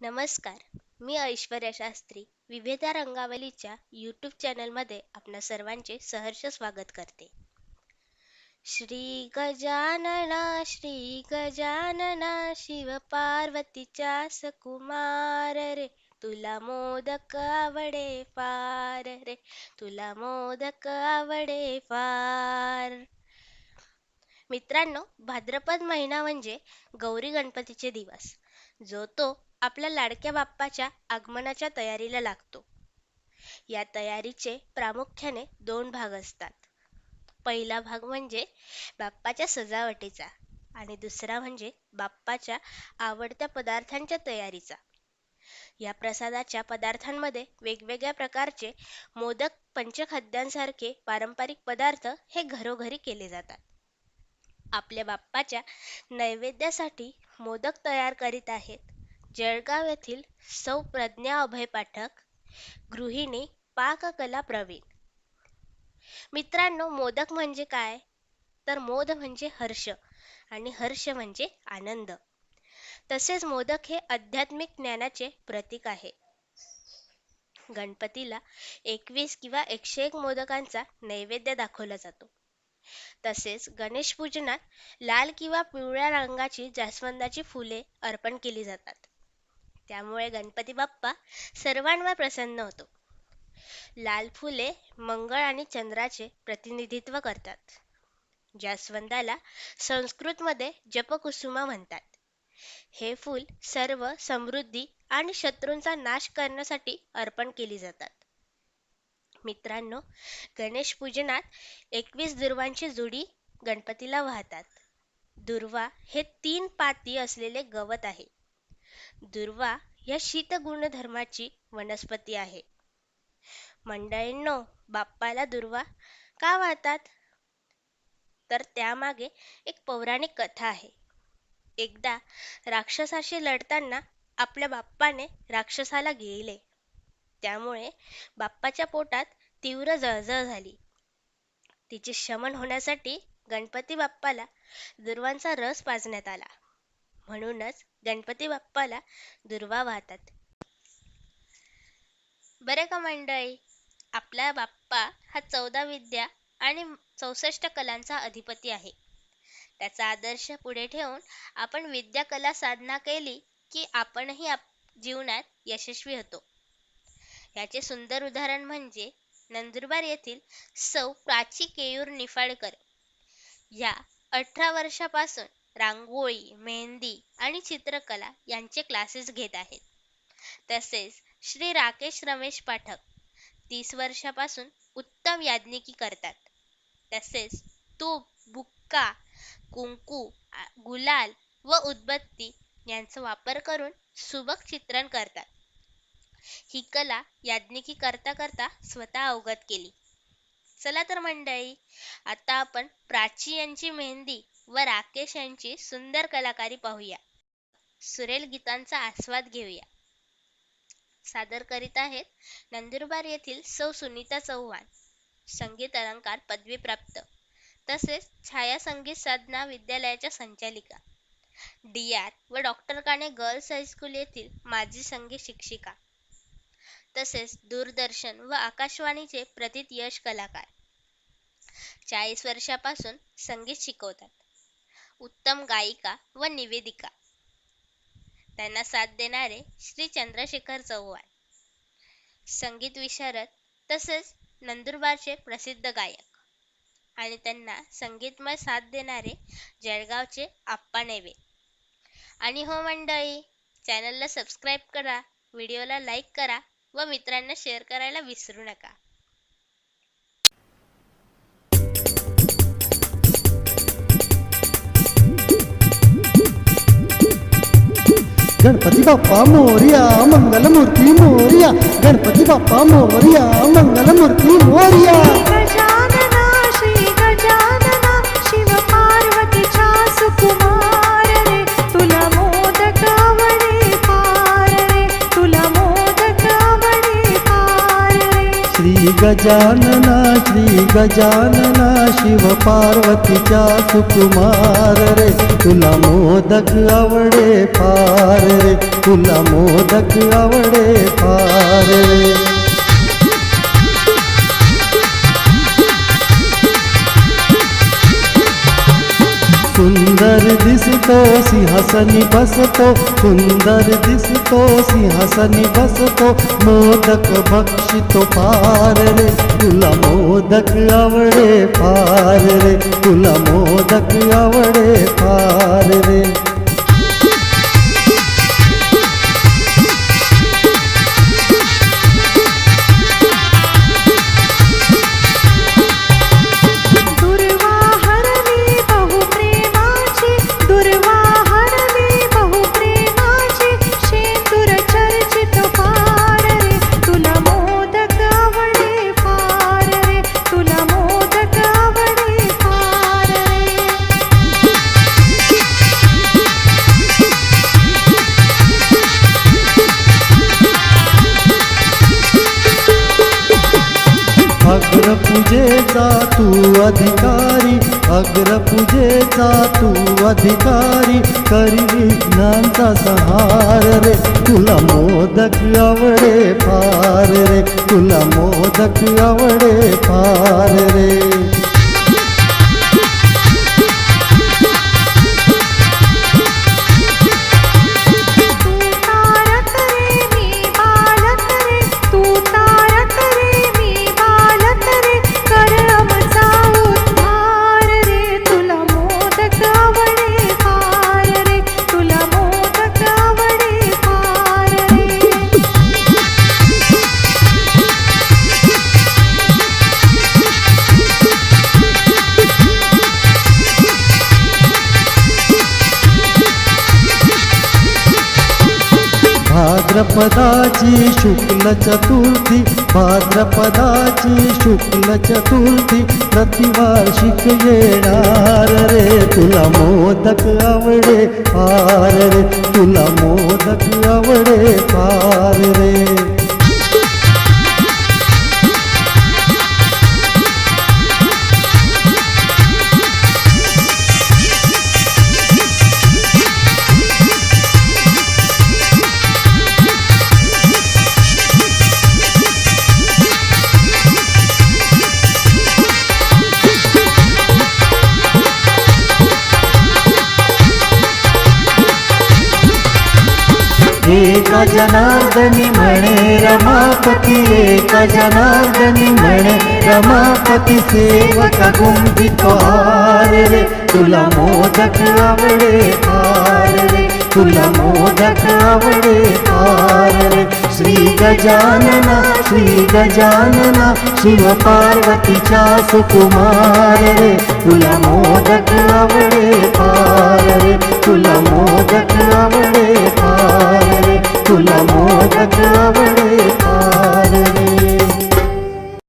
नमस्कार. मी ऐश्वर्या शास्त्री विविधा रंगावलीच्या यूट्यूब चॅनलमध्ये आपणा सर्वांचे सहर्ष स्वागत करते. श्री गजानना श्री गजानना शिव पार्वतीच्या सकुमार रे. तुला मोदक आवडे फार रे. तुला मोदक आवडे फार. मित्रांनो भाद्रपद महिना म्हणजे गौरी गणपतीचे दिवस. जो तो आपल्या लाडक्या बाप्पाच्या आगमनाच्या तयारीला लागतो. या तयारीचे प्रामुख्याने दोन भाग असतात. पहिला भाग म्हणजे बाप्पाच्या सजावटीचा आणि दुसरा म्हणजे बाप्पाच्या आवडत्या पदार्थांच्या तयारीचा. या प्रसादाच्या पदार्थांमध्ये वेगवेगळ्या प्रकारचे मोदक पंचखाद्यांसारखे पारंपरिक पदार्थ हे घरोघरी केले जातात. आपल्या बाप्पाच्या नैवेद्यासाठी मोदक तयार करीत आहेत जळगाव येथील सौ प्रज्ञा अभय पाठक गृहिणी पाककला प्रवीण. मित्रांनो मोदक म्हणजे काय? तर मोद म्हणजे हर्ष आणि हर्ष म्हणजे आनंद. तसेच मोदक हे आध्यात्मिक ज्ञानाचे प्रतीक आहे. गणपतीला एकवीस किंवा एकशे एक मोदकांचा नैवेद्य दाखवला जातो. तसेच गणेश पूजनात लाल किंवा पिवळ्या रंगाची जास्वंदाची फुले अर्पण केली जातात. त्यामुळे गणपती बाप्पा सर्वांवर प्रसन्न होतो. लाल फुले मंगळ आणि चंद्राचे प्रतिनिधित्व करतात. जास्वंदाला संस्कृतमध्ये जपकुसुमा म्हणतात. हे फूल सर्व समृद्धी आणि शत्रूंचा नाश करण्यासाठी अर्पण केली जातात. मित्रांनो गणेश पूजनात एकवीस दुर्वांची जुडी गणपतीला वाहतात. दुर्वा हे तीन पाती असलेले गवत आहे. दुर्वा या शीत गुणधर्माची वनस्पती आहे. मंडळींनो बाप्पाला दुर्वा का वाहतात? तर त्यामागे एक पौराणिक कथा आहे. एकदा राक्षसाशी लढताना आपल्या बाप्पाने राक्षसाला गिळले त्यामुळे बाप्पाच्या पोटात तीव्र जळजळ झाली. तिचे शमन होण्यासाठी गणपती बाप्पाला दुर्वांचा रस पाजण्यात आला. म्हणूनच गणपती बाप्पाला दुर्वा वाहतात. बरं का मंडळी? आपला बाप्पा हा चौदा विद्या आणि चौसष्ट कलांचा अधिपती आहे. त्याचा आदर्श पुढे ठेवून आपण विद्या कला साधना केली की आपणही आप जीवनात यशस्वी होतो. याचे सुंदर उदाहरण म्हणजे नंदुरबार येथील सौ प्राची केयूर निफाडकर. या अठरा वर्षापासून रांगोळी मेहंदी आणि चित्रकला यांचे क्लासेस घेत आहेत. तसेच श्री राकेश रमेश पाठक तीस वर्षापासून उत्तम याज्ञिकी करतात. तसेच तूप बुक्का कुंकू गुलाल व उदबत्ती यांचा वापर करून सुबक चित्रण करतात. ही कला याज्ञिकी करता करता स्वतः अवगत केली. चला तर मंडळी आता आपण प्राची यांची मेहंदी व राकेश यांची सुंदर कलाकारी पाहूया. सुरेल गीतांचा आस्वाद घेऊया. सादर करीत आहेत नंदुरबार येथील सौ सुनीता चव्हाण संगीत अलंकार पदवी प्राप्त. तसेच छाया संगीत साधना विद्यालयाच्या संचालिका. डी आर व doctor Kane girls high school येथील माजी संगीत शिक्षिका. तसेच दूरदर्शन व आकाशवाणीचे प्रथित यश कलाकार. चाळीस वर्षापासून संगीत शिकवतात. उत्तम गायिका व निवेदिका. त्यांना साथ देणारे श्री चंद्रशेखर चव्हाण. संगीत विशारद तसेच नंदुरबारचे प्रसिद्ध गायक. आणि त्यांना संगीतमय साथ देणारे जळगावचे आप्पा नेवे. आणि हो मंडळी चॅनलला सबस्क्राईब करा व्हिडिओला लाईक करा व मित्रांना शेअर करायला विसरू नका गणपती बाप्पा मोर्या मंगलमूर्ती मोर्या गणपती बाप्पा मोर्या मंगलमूर्ती मोर्या गजानना श्री गजानना शिव पार्वतीच्या सुकुमार रे. तुला मोदक आवडे फार रे. तुला मोदक आवडे फार रे. सुंदर दिसतो सिंहासनी बसतो सुंदर दिसतो सिंहासनी बसतो मोदक बक्षितो पार रे तुला मोदक आवडे फार रे तुला मोदक आवडे फार रे. अग्रपूजेचा तू अधिकारी अग्रपूजेचा तू अधिकारी करी विघ्नांचा सहार रे. तुला मोदक आवडे फार रे तुला मोदक आवडे फार रे. भाद्रपदाची शुक्ल चतुर्थी भाद्रपदाची शुक्ल चतुर्थी प्रतिवार्षिक येणार रे. तुला मोदक आवडे पार रे. तुला मोदक आवडे पार रे. जनार्दनी म्हणे रमापती एका जनार्दनी म्हणे रमापती सेवक गुंफितो रे. तुला मोदक आवडे फार रे. तुला मोदक आवडे फार रे. श्री गजानना श्री गजानना शिव पार्वतीच्या सुकुमार रे. तुला मोदक आवडे फार रे. तुला मोदक आवडे కులమోదకావే